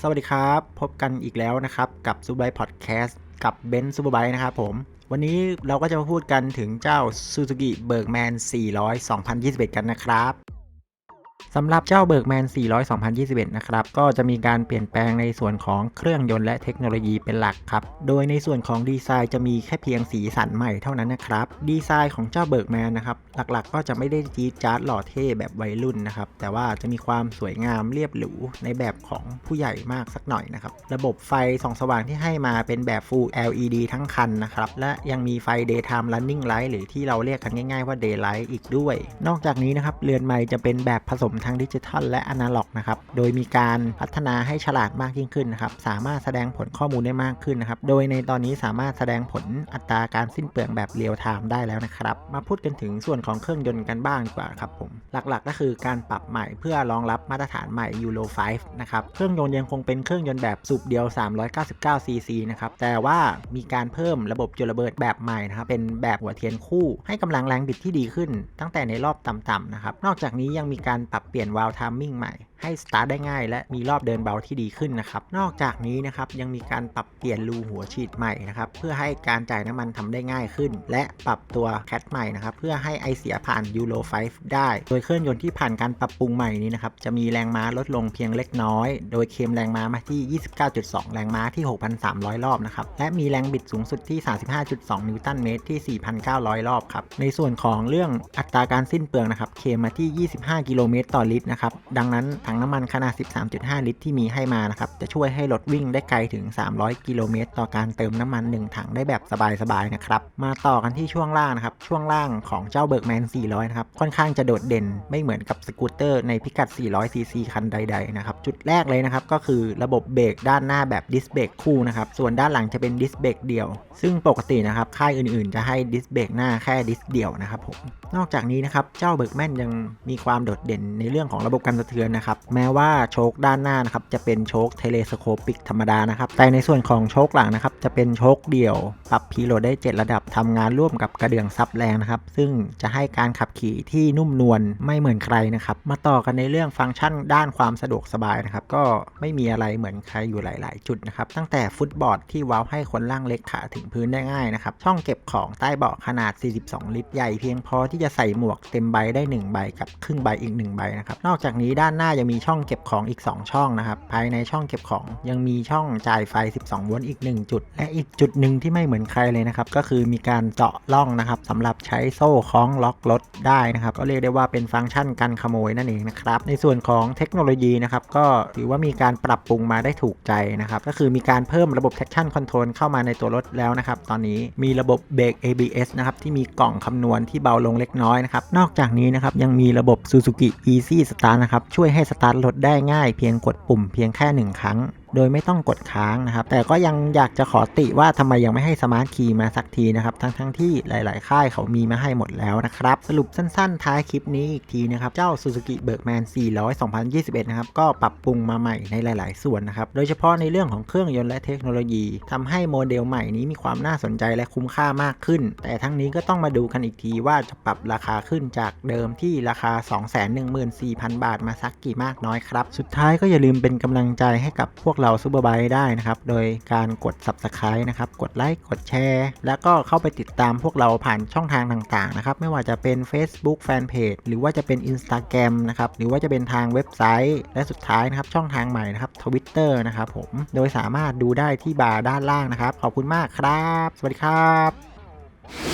สวัสดีครับ พบกันอีกแล้วนะครับ กับซูเปอร์ไบพอดแคสต์กับเบนซ์ซูเปอร์ไบนะครับผม วันนี้เราก็จะมาพูดกันถึงเจ้า Suzuki Bergman 400 2021 กันนะครับ สำหรับเจ้า Bergman 400 2021 นะครับ ก็จะมีการเปลี่ยนแปลงในส่วนของเครื่องยนต์และเทคโนโลยีเป็นหลักครับ โดยในส่วนของดีไซน์จะมีแค่เพียงสีสันใหม่เท่านั้นนะครับ ดีไซน์ของเจ้า Bergman นะครับ หลักๆ ก็จะไม่ได้จี๊ดจ๊าดหล่อเท่แบบวัยรุ่นนะครับ แต่ว่าจะมีความสวยงามเรียบหรูในแบบของผู้ใหญ่มากสักหน่อยนะครับ ระบบไฟส่องสว่างที่ให้มาเป็นแบบ Full LED ทั้งคันนะครับ และยังมีไฟ Daytime Running Light หรือที่เราเรียกกันง่าย ๆว่า Daylight อีกด้วย นอกจากนี้นะครับ เรือนไม้จะเป็นแบบผสมทั้งดิจิทัลและอนาล็อกนะครับ โดยมีการพัฒนาให้ฉลาดมากยิ่งขึ้นนะครับ สามารถแสดงผลข้อมูลได้มากขึ้นนะครับ โดยในตอนนี้สามารถแสดงผลอัตราการสิ้นเปลืองแบบเรียลไทม์ได้แล้วนะครับ มาพูดกันถึงส่วนของเครื่องยนต์กันบ้างดีกว่าครับผม หลักๆ ก็คือการปรับใหม่เพื่อรองรับมาตรฐานใหม่ Euro 5นะครับ เครื่องยนต์ยังคงเป็นเครื่องยนต์แบบสูบเดียว 399 cc นะครับ แต่ว่ามีการเพิ่มระบบจุลระเบิดแบบใหม่นะครับ เป็นแบบหัวเทียนคู่ ให้กำลังแรงบิดที่ดีขึ้น ตั้งแต่ในรอบต่ำๆนะครับ นอกจากนี้ยังมีการปรับเปลี่ยนวาล์วไทมิ่งใหม่ ให้สตาร์ทได้ง่าย และมีรอบเดินเบาที่ดีขึ้นนะครับ นอกจากนี้นะครับยังมีการปรับเปลี่ยนรูหัวฉีดใหม่นะครับเพื่อให้การจ่ายน้ำมันทำได้ง่ายขึ้น และปรับตัวแคทใหม่นะครับเพื่อให้ไอเสียผ่าน Euro 5ได้ โดยเครื่องยนต์ที่ผ่านการปรับปรุงใหม่นี้นะครับจะมีแรงม้าลดลงเพียงเล็กน้อย โดยเคลมแรงม้ามาที่ 29.2 แรงม้าที่ 6,300 รอบนะครับและมีแรงบิดสูงสุดที่ 35.2 นิวตันเมตรที่ 4,900 รอบครับในส่วนของเรื่องอัตราการสิ้นเปลืองนะครับเคมมาที่ 25 กิโลเมตรต่อลิตรนะครับดังนั้นถังน้ำมันขนาด 13.5 ลิตรที่มีให้มานะครับ จะช่วยให้รถวิ่งได้ไกลถึง 300 กิโลเมตรต่อการเติมน้ำมัน 1 ถังได้แบบสบายๆนะครับ มาต่อกันที่ช่วงล่างนะครับ ช่วงล่างของเจ้าเบิร์กแมน 400 นะครับ ค่อนข้างจะโดดเด่นไม่เหมือนกับสกูตเตอร์ในพิกัด 400 ซีซีคันใด ๆ นะครับ จุดแรกเลยนะครับ ก็คือระบบเบรกด้านหน้าแบบดิสเบรกคู่นะครับ ส่วนด้านหลังจะเป็นดิสเบรกเดี่ยว ซึ่งปกตินะครับ ค่ายอื่นๆ จะให้ดิสเบรกหน้าแค่ดิสเดี่ยวนะครับผม นอกจากนี้นะครับ เจ้าเบิร์กแมนยังมีความโดดเด่นในเรื่องของระบบการสะเทือนนะครับแม้ว่าโชคด้านหน้านะครับจะเป็นโชคเทเลสโคปิกธรรมดานะครับแต่ในส่วนของโชคหลังนะครับจะเป็นโชคเดี่ยวปรับพีโลดได้ 7 ระดับทำงานร่วมกับกระเดื่องซับแรงนะครับซึ่งจะให้การขับขี่ที่นุ่มนวลไม่เหมือนใครนะครับมาต่อกันในเรื่องฟังก์ชันด้านความสะดวกสบายนะครับก็ไม่มีอะไรเหมือนใครอยู่หลาย ๆ จุดนะครับตั้งแต่ฟุตบอร์ดที่ว้าให้คนล่างเล็กขาถึงพื้นได้ง่ายนะครับช่องเก็บของใต้เบาะขนาด 42 ลิตรใหญ่เพียงพอที่จะใส่หมวกเต็มใบได้ 1 ใบกับครึ่งใบอีก 1 ใบนะครับนอกจากนี้ด้านหน้ายังมีช่องเก็บของอีก 2 ช่องนะครับ ภายในช่องเก็บของยังมีช่องจ่ายไฟ 12 โวลต์อีก 1 จุด และอีกจุดหนึ่งที่ไม่เหมือนใครเลยนะครับ ก็คือมีการเจาะร่องนะครับสำหรับใช้โซ่คล้องล็อกรถได้นะครับ ก็เรียกได้ว่าเป็นฟังก์ชันกันขโมยนั่นเองนะครับ ในส่วนของเทคโนโลยีนะครับ ก็ถือว่ามีการปรับปรุงมาได้ถูกใจนะครับ ก็คือมีการเพิ่มระบบ traction control เข้ามาในตัวรถแล้วนะครับ ตอนนี้มีระบบเบรก ABS นะครับที่มีกล่องคำนวณที่เบาลงเล็กน้อยนะครับ นอกจากนี้นะครับยังมีระบบ Suzuki Easy Start นะครับช่วยให้สตาร์ทรถได้ง่ายเพียงกดปุ่มเพียงแค่หนึ่งครั้ง โดยไม่ต้องกดค้างนะครับ แต่ก็ยังอยากจะขอติว่าทำไมยังไม่ให้สมาร์ทคีย์มาสักทีนะครับทั้งๆทที่หลาย ๆ ค่ายเขามีมาให้หมดแล้วนะครับสรุปสั้น ๆ ท้ายคลิปนี้อีกทีนะครับเจ้า Suzuki Bergman 400 2021 นะครับก็ปรับปรุงมาใหม่ในหลาย ๆ ส่วนนะครับโดยเฉพาะในเรื่องของเครื่องยนต์และเทคโนโลยีทำให้โมเดลใหม่นี้มีความน่าสนใจและคุ้มค่ามากขึ้น แต่ทั้งนี้ก็ต้องมาดูกันอีกทีว่าจะปรับราคาขึ้นจากเดิมที่ราคา 214,000 บาทมาสักกี่มากน้อยครับสุดท้ายก็อย่าลืมเป็นกำลังใจให้กับพวกเราซูเปอร์ไบค์ได้นะครับ โดยการกด Subscribe นะครับ กดไลค์ กดแชร์ แล้วก็เข้าไปติดตามพวกเราผ่านช่องทางต่างๆนะครับ ไม่ว่าจะเป็น Facebook Fanpage หรือว่าจะเป็น Instagram นะครับ หรือว่าจะเป็นทางเว็บไซต์ และสุดท้ายนะครับ ช่องทางใหม่นะครับ Twitter นะครับผม โดยสามารถดูได้ที่บาร์ด้านล่างนะครับ ขอบคุณมากครับ สวัสดีครับ